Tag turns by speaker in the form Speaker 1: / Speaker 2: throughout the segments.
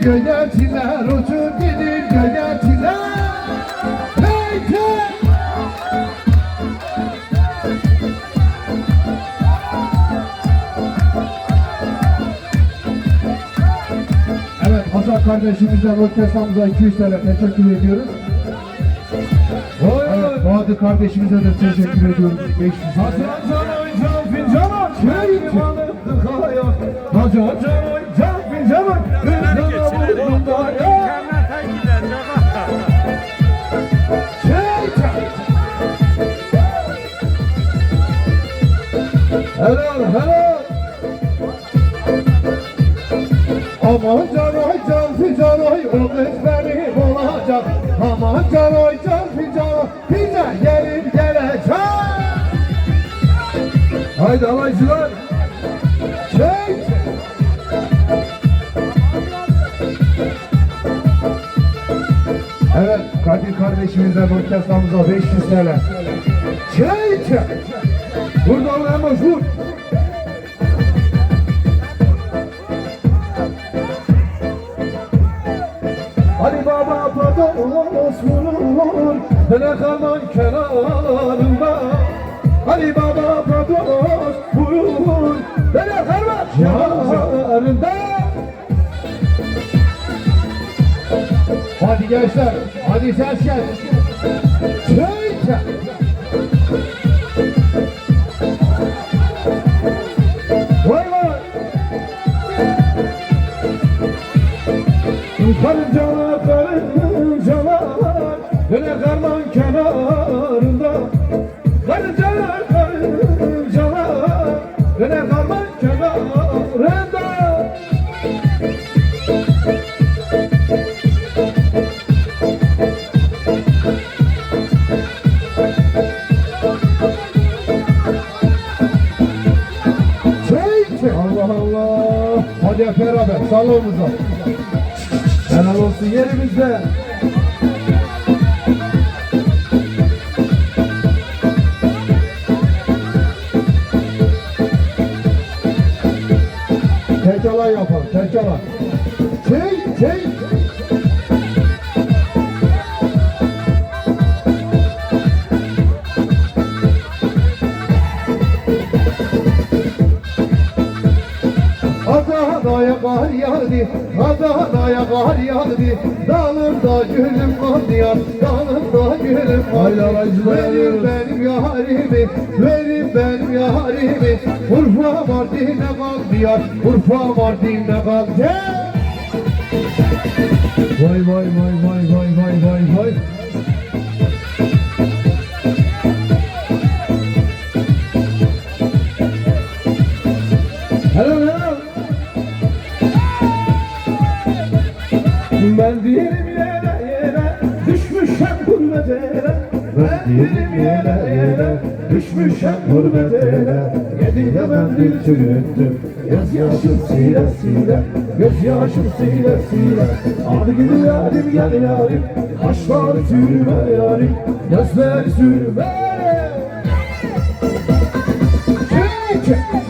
Speaker 1: göğertiler uçup gelir göğertiler. Hey hey! Evet Hasan kardeşimizden orkestramıza 200 TL teşekkür ediyoruz. Evet, Bahadır kardeşimize de teşekkür ediyoruz. 500 TL.
Speaker 2: Hasan oyuncak fincana Çeyim alıp kaya Hasan. Oyuncak Helal helal.
Speaker 1: Aman can oy can fican oy o kız benim olacak Aman can oy can fican oy fican gelir gelecek.
Speaker 2: Haydi alaycılar.
Speaker 1: Çek. Evet Kadir kardeşimizden orkestramıza 500 TL. Çek
Speaker 2: Buradan hemen vur Ali Baba pados vurur Telekanın kenarında. Ali Baba pados vurur Telekanın kenarında.
Speaker 1: Hadi gençler hadi ses gel. Çek.
Speaker 2: Vay Karıncana karıncalar Böyle karman kenarında. Karıncalar karıncalar Böyle karman kenarında.
Speaker 1: Çek Allah Allah. Hadi hep beraber salonumuza
Speaker 2: Helal olsun yerimizde
Speaker 1: Tekala yapalım tekala kar yağdı, Adana'ya kar yağdı Dağımda gülüm kanıyor, dağımda gülüm
Speaker 2: Haydi alaycılar
Speaker 1: Verin benim yarimi, verin benim yarimi Urfa Mardin'e kalkıyor, Urfa Mardin'e kalkıyor
Speaker 2: Vay vay vay vay vay vay vay vay gurbet ele Ben değilim yere yere Düşmüşem gurbet ele. Yedim de ben dil çürüttüm Göz yaşım sile sile Göz yaşım sile sile. Adı gibi yarim gel yarim Kaşlar sürme yarim Gözler sürme.
Speaker 1: Çek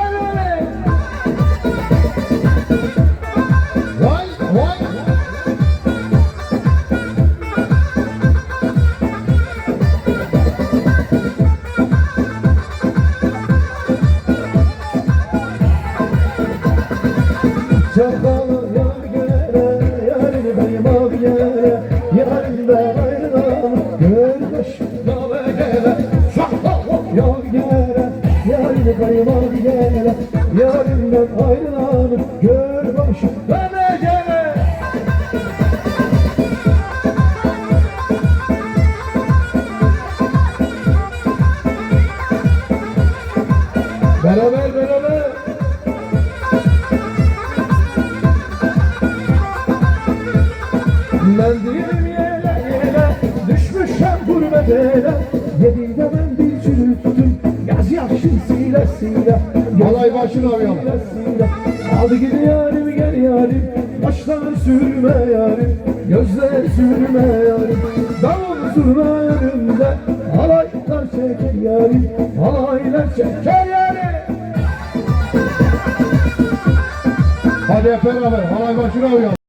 Speaker 2: Çakalı yar göre, yarın benim abi yere, yarın ben ayrılamam, görmüş dağla gele. Çakalı yar göre, yarın benim abi Mendilim yele yele Düşmüşem gurbet ele Yediğinde ben bir çürüttüm Yaz yaşın sile sile
Speaker 1: Alay başına.
Speaker 2: Sile sile Aldı gidi yarim gel yarim Başlar sürme yarim Gözler sürme yarim Davul zurna önümde Alaylar çeker yarim Alaylar çeker yarim
Speaker 1: Hadi hep beraber. Alay başına alıyorum.